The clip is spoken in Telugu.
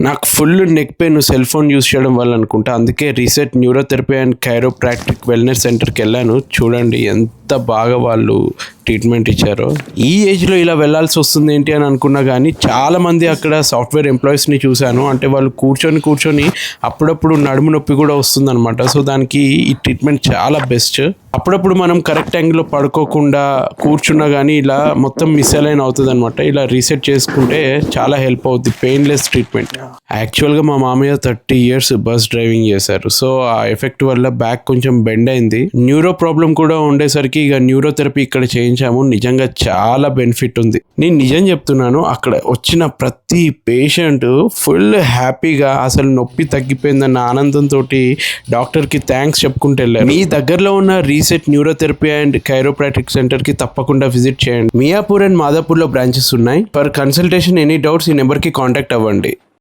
నాకు full neck pain cell phone use చేయడం వల్ల అనుకుంటా. అందుకే reset neurotherapy and chiropractic wellness సెంటర్కి వెళ్ళాను. చూడండి ఎంత బాగా వాళ్ళు ట్రీట్మెంట్ ఇచ్చారో. ఈ ఏజ్లో ఇలా వెళ్ళాల్సి వస్తుంది ఏంటి అని అనుకున్నా కానీ చాలా మంది అక్కడ సాఫ్ట్వేర్ ఎంప్లాయీస్ని చూశాను. అంటే వాళ్ళు కూర్చొని కూర్చొని అప్పుడప్పుడు నడుము నొప్పి కూడా వస్తుందన్నమాట. సో దానికి ఈ ట్రీట్మెంట్ చాలా బెస్ట్ అప్పుడప్పుడు మనం కరెక్ట్ యాంగిల్లో పడుకోకుండా కూర్చున్నా కానీ ఇలా మొత్తం మిస్అలైన్ అవుతుంది అనమాట ఇలా రీసెట్ చేసుకుంటే చాలా హెల్ప్ అవుద్ది. పెయిన్లెస్ ట్రీట్మెంట్ యాక్చువల్గా మా మామయ్య థర్టీ ఇయర్స్ బస్ డ్రైవింగ్ చేశారు. సో ఆ ఎఫెక్ట్ వల్ల బ్యాక్ కొంచెం బెండ్ అయింది. న్యూరో ప్రాబ్లం కూడా ఉండేసరికి ఇక న్యూరోథెరపీ ఇక్కడ చేయించాము. నిజంగా చాలా బెనిఫిట్ ఉంది. నేను నిజం చెప్తున్నాను అక్కడ వచ్చిన ప్రతి పేషెంట్ ఫుల్ హ్యాపీగా అసలు నొప్పి తగ్గిపోయిందన్న ఆనందంతో డాక్టర్కి థ్యాంక్స్ చెప్పుకుంటూ వెళ్ళారు. మీ దగ్గరలో ఉన్న రీసెట్ న్యూరోథెరపీ అండ్ కైరోప్రాటిక్ సెంటర్కి తప్పకుండా విజిట్ చేయండి. మియాపూర్ అండ్ మాదాపూర్లో బ్రాంచెస్ ఉన్నాయి. ఫర్ కన్సల్టేషన్ ఎనీ డౌట్స్ ఈ నెంబర్కి కాంటాక్ట్ అవ్వండి.